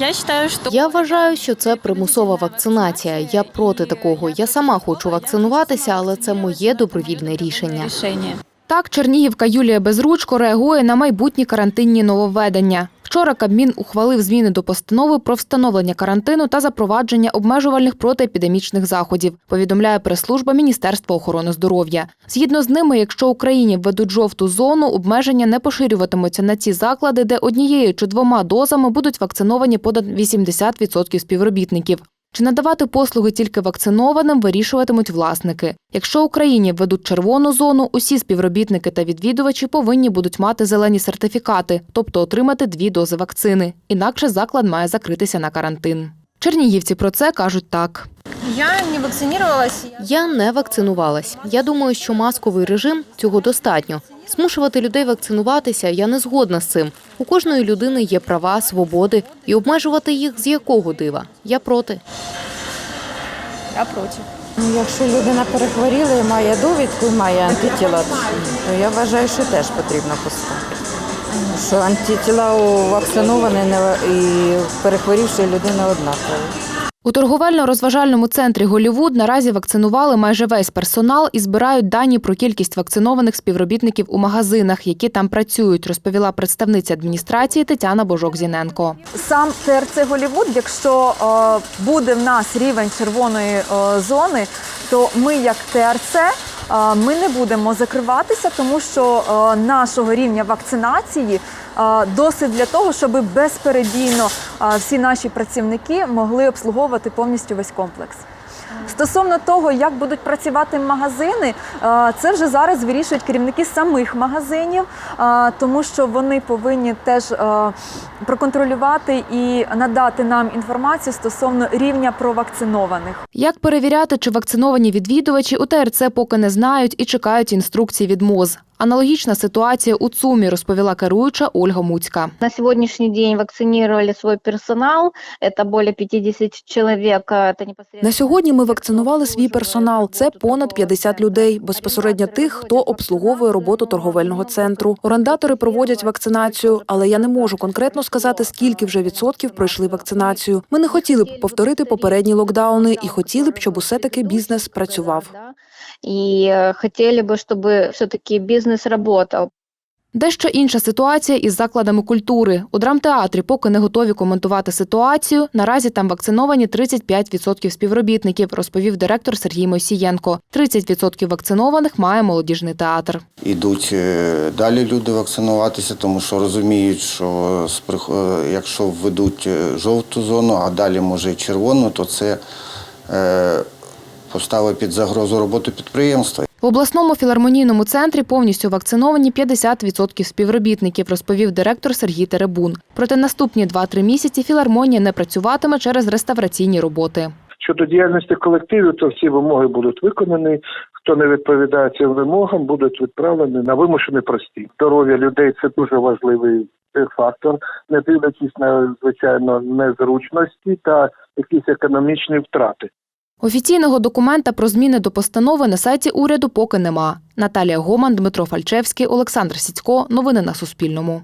Я вважаю, що Я вважаю, що це примусова вакцинація. Я проти такого. Я сама хочу вакцинуватися, але це моє добровільне рішення. рішення. Так, Чернігівка Юлія Безручко реагує на майбутні карантинні нововведення. Вчора Кабмін ухвалив зміни до постанови про встановлення карантину та запровадження обмежувальних протиепідемічних заходів, повідомляє прес-служба Міністерства охорони здоров'я. Згідно з ними, якщо Україні введуть жовту зону, обмеження не поширюватимуться на ці заклади, де однією чи двома дозами будуть вакциновані понад 80% співробітників. Чи надавати послуги тільки вакцинованим, вирішуватимуть власники. Якщо Україні введуть червону зону, усі співробітники та відвідувачі повинні будуть мати зелені сертифікати, тобто отримати дві дози вакцини. Інакше заклад має закритися на карантин. Чернігівці про це кажуть так. Я не вакцинувалась. Я не вакцинувалась. Я думаю, що масковий режим цього достатньо. Змушувати людей вакцинуватися я не згодна з цим. У кожної людини є права, свободи, і обмежувати їх з якого дива? Я проти. Я проти. Ну, Якщо людина перехворіла і має довідку, і має антитіла, то я вважаю, що теж потрібно пускати. Що антитіла у вакцинованої і перехворівшої людини однакові. У торговельно-розважальному центрі Голівуд наразі вакцинували майже весь персонал і збирають дані про кількість вакцинованих співробітників у магазинах, які там працюють, розповіла представниця адміністрації Тетяна Божок-Зіненко. Сам ТРЦ Голівуд, якщо е, буде в нас рівень червоної е, зони, то ми, як ТРЦ, ми не будемо закриватися, тому що нашого рівня вакцинації досить для того, щоб безперебійно всі наші працівники могли обслуговувати повністю весь комплекс. Стосовно того, як будуть працювати магазини, е, це вже зараз вирішують керівники самих магазинів, е, тому що вони повинні теж е, проконтролювати і надати нам інформацію стосовно рівня провакцинованих. Як перевіряти, чи вакциновані відвідувачі у ТРЦ поки не знають і чекають інструкцій від МОЗ. Аналогічна ситуація у ЦУМі, розповіла керуюча Ольга Муцька. На сегодняшний день вакцинировали свой персонал. Это более 50 человек. Это непосредственно... На сьогодні ми вакцинували свій персонал. Це понад 50 людей, безпосередньо тих, хто обслуговує роботу торговельного центру. Орендатори проводять вакцинацію, але я не можу конкретно сказати, скільки вже відсотків пройшли вакцинацію. Ми не хотіли б повторити попередні локдауни і хотіли б, щоб усе таки бізнес працював Да. И э, хотели бы, чтобы все-таки бизнес работал. Дещо інша ситуація із закладами культури. У драмтеатрі поки не готові коментувати ситуацію. Наразі там вакциновані 35% співробітників, розповів директор Сергій Мойсієнко. 30% вакцинованих має молодіжний театр. Ідуть е, далі люди вакцинуватися, тому що розуміють, що з прих- е, якщо введуть е, жовту зону, а далі може і червону, то це поставить під загрозу роботу підприємства. В обласному філармонійному центрі повністю вакциновані 50% співробітників, розповів директор Сергій Теребун. Проте наступні 2-3 місяці філармонія не працюватиме через реставраційні роботи. Щодо діяльності колективів, то всі вимоги будуть виконані. Хто не відповідає цим вимогам, будуть відправлені на вимушені прості. Здоров'я людей це дуже важливий е, фактор, не дивлячись на звичайно незручності та якісь економічні втрати. Офіційного документа про зміни до постанови на сайті уряду поки нема. Наталія Гоман, Дмитро Фальчевський, Олександр Сіцько. Новини на Суспільному.